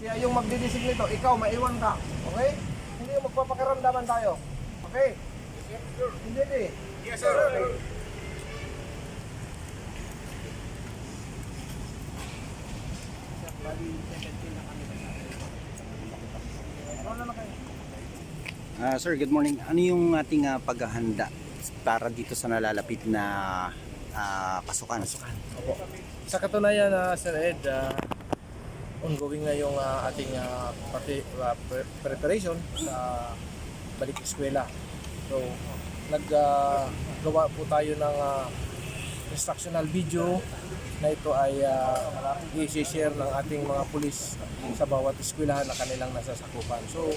siya yung magdidesig nito, ikaw maiwan ka. Okay? Hindi yung magpapakiramdaman tayo. Okay? Hindi, hindi. Yes, sir. Okay. Ano? Ah, sir, good morning. Ano yung ating ah, paghahanda para dito sa nalalapit na ah, pasukan? Opo. Sa katunayan, na Sir Ed, ah, ongoing na yung ah, ating ah, pati- ah, pre- preparation sa balik eskwela. So, naggawa po tayo ng ah, instructional video na ito ay uh, i-share ng ating mga pulis sa bawat eskwelahan na kanilang nasasakupan. So,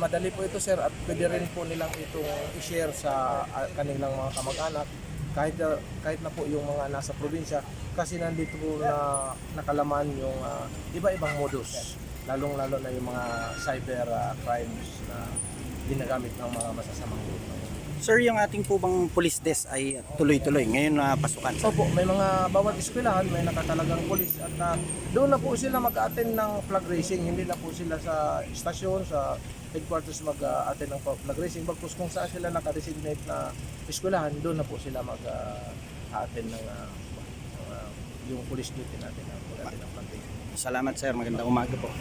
madali po ito sir at pwede rin po nilang itong i-share sa ah, kanilang mga kamag-anak kahit na, kahit na po yung mga nasa probinsya kasi nandito po na nakalaman yung ah, iba-ibang modus lalong lalo na yung mga cyber ah, crimes na ginagamit ng mga masasamang grupo. Sir, yung ating po bang police desk ay tuloy-tuloy ngayon na pasukan? Sir? Opo, may mga bawat eskwelahan, may nakatalagang polis at ah, doon na po sila mag-attend ng flag racing. Hindi na po sila sa istasyon, sa headquarters mag-attend ng flag racing. Bagkus kung saan sila nakadesignate na eskwelahan, doon na po sila mag-attend ng ah, mga- yung police duty natin na mag-attend ng flag racing. Salamat sir, magandang umaga po.